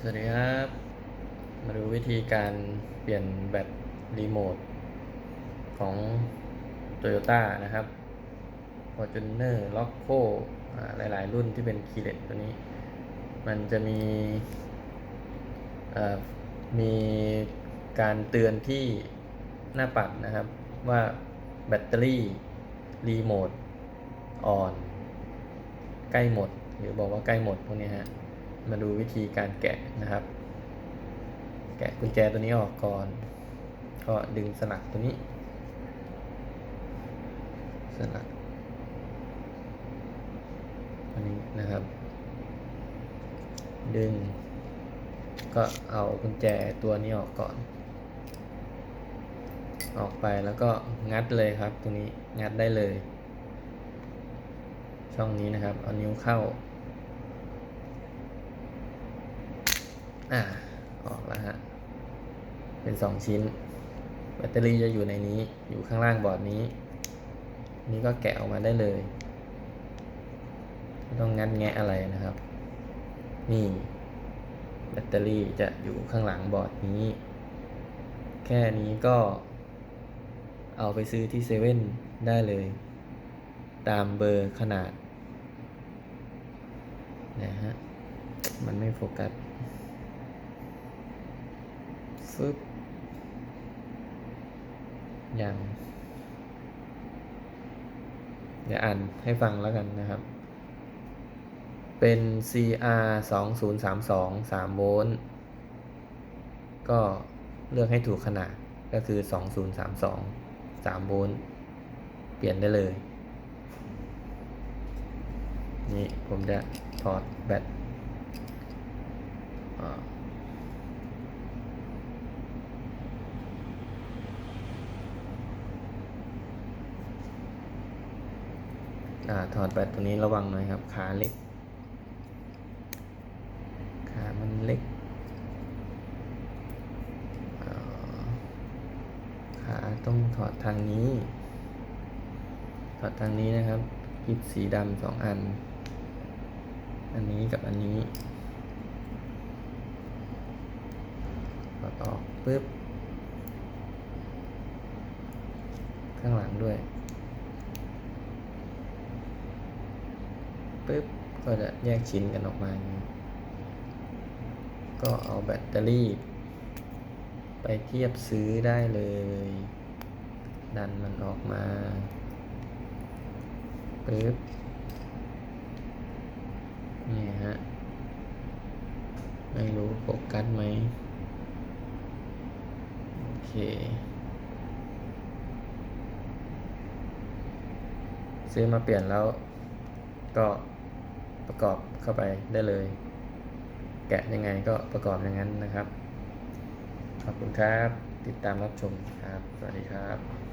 สวัสดีครับ มาดูวิธีการเปลี่ยนแบตรีโมทของ Toyota นะครับ Fortuner Loco อ่าหลาย ๆ รุ่นที่เป็นคีเลตตัวนี้ มันจะมีมีการเตือนที่หน้าปัดนะครับ ว่าแบตเตอรี่รีโมทอ่อน ใกล้หมด หรือบอกว่าใกล้หมดพวกนี้ฮะ มาดูวิธีการแกะนะครับ แกะกุญแจตัวนี้ออกก่อน ก็ดึงสลักตัวนี้ สลักตัวนี้นะครับ ดึง ก็เอากุญแจตัวนี้ออกก่อน ออกไปแล้วก็งัดเลยครับ ตรงนี้งัดได้เลย ช่องนี้นะครับ เอานิ้วเข้า อ่าออกแล้วฮะ เป็นสองชิ้น แบตเตอรี่จะอยู่ในนี้ อยู่ข้างล่างบอร์ดนี้ นี่ก็แกะออกมาได้เลยไม่ต้องงัดแงะอะไรนะครับ นี่ แบตเตอรี่จะอยู่ข้างหลังบอร์ดนี้ แค่นี้ก็ เอาไปซื้อที่เซเว่นได้เลย ตามเบอร์ขนาดนะฮะ มันไม่โฟกัส ฟึบยัง เดี๋ยวอ่านให้ฟังแล้วกันนะครับ เป็น CR 2 0 3 2 3โวลต์ ก็เลือกให้ถูกขนาด ก็คือ 2032 3โวลต์ เปลี่ยนได้เลย นี่ผมจะถอดแบตอ่า อ่าถอดแบตตัวนี้ระวังหน่อยครับ ขาเล็ก ขามันเล็ก ขาต้องถอดทางนี้ ถอดทางนี้นะครับกิบสีดำสองอัน อันนี้กับอันนี้ ถอดออกปึ๊บ ข้างหลังด้วย ปึ๊บก็จะแยกชิ้นกันออกมา ก็เอาแบตเตอรี่ ไปเทียบซื้อได้เลย ดันมันออกมาปึ๊บนี่ฮะ ไม่รู้โฟกัสไหม โอเคซื้อมาเปลี่ยนแล้วก็ ประกอบเข้าไปได้เลย แกะยังไงก็ประกอบอย่างนั้นนะครับ ขอบคุณครับ ติดตามรับชมครับ สวัสดีครับ